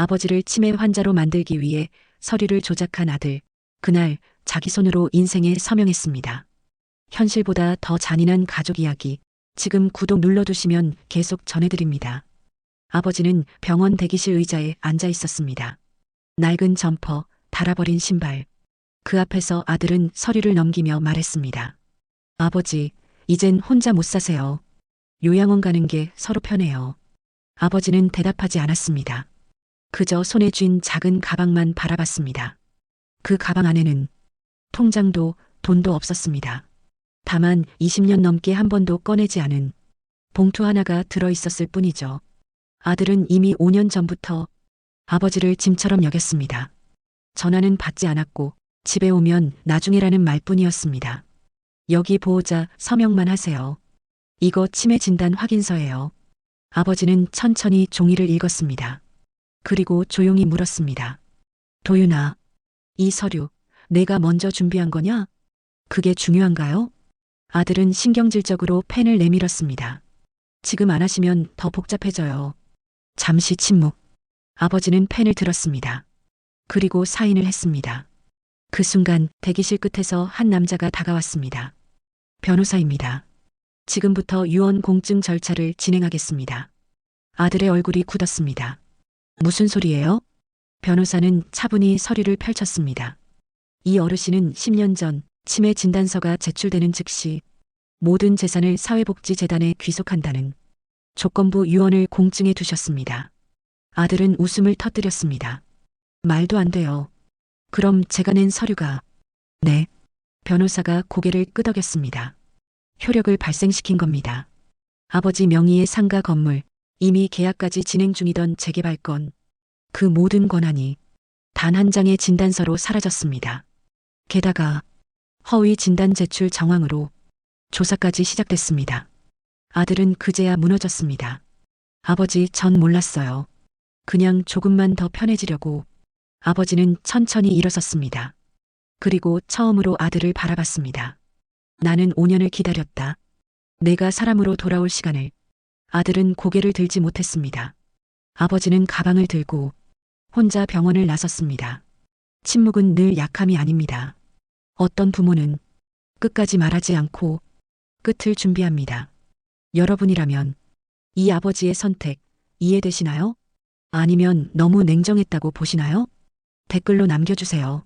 아버지를 치매 환자로 만들기 위해 서류를 조작한 아들. 그날 자기 손으로 인생에 서명했습니다. 현실보다 더 잔인한 가족 이야기. 지금 구독 눌러두시면 계속 전해드립니다. 아버지는 병원 대기실 의자에 앉아 있었습니다. 낡은 점퍼, 달아버린 신발. 그 앞에서 아들은 서류를 넘기며 말했습니다. 아버지, 이젠 혼자 못 사세요. 요양원 가는 게 서로 편해요. 아버지는 대답하지 않았습니다. 그저 손에 쥔 작은 가방만 바라봤습니다. 그 가방 안에는 통장도 돈도 없었습니다. 다만 20년 넘게 한 번도 꺼내지 않은 봉투 하나가 들어 있었을 뿐이죠. 아들은 이미 5년 전부터 아버지를 짐처럼 여겼습니다. 전화는 받지 않았고 집에 오면 나중에라는 말뿐이었습니다. 여기 보호자 서명만 하세요. 이거 치매 진단 확인서예요. 아버지는 천천히 종이를 읽었습니다. 그리고 조용히 물었습니다. 도윤아, 이 서류 내가 먼저 준비한 거냐? 그게 중요한가요? 아들은 신경질적으로 펜을 내밀었습니다. 지금 안 하시면 더 복잡해져요. 잠시 침묵. 아버지는 펜을 들었습니다. 그리고 사인을 했습니다. 그 순간 대기실 끝에서 한 남자가 다가왔습니다. 변호사입니다. 지금부터 유언 공증 절차를 진행하겠습니다. 아들의 얼굴이 굳었습니다. 무슨 소리예요? 변호사는 차분히 서류를 펼쳤습니다. 이 어르신은 10년 전 치매 진단서가 제출되는 즉시 모든 재산을 사회복지재단에 귀속한다는 조건부 유언을 공증해 두셨습니다. 아들은 웃음을 터뜨렸습니다. 말도 안 돼요. 그럼 제가 낸 서류가 네. 변호사가 고개를 끄덕였습니다. 효력을 발생시킨 겁니다. 아버지 명의의 상가 건물, 이미 계약까지 진행 중이던 재개발 건, 그 모든 권한이 단 한 장의 진단서로 사라졌습니다. 게다가 허위 진단 제출 정황으로 조사까지 시작됐습니다. 아들은 그제야 무너졌습니다. 아버지 전 몰랐어요. 그냥 조금만 더 편해지려고 아버지는 천천히 일어섰습니다. 그리고 처음으로 아들을 바라봤습니다. 나는 5년을 기다렸다. 내가 사람으로 돌아올 시간을. 아들은 고개를 들지 못했습니다. 아버지는 가방을 들고 혼자 병원을 나섰습니다. 침묵은 늘 약함이 아닙니다. 어떤 부모는 끝까지 말하지 않고 끝을 준비합니다. 여러분이라면 이 아버지의 선택 이해되시나요? 아니면 너무 냉정했다고 보시나요? 댓글로 남겨주세요.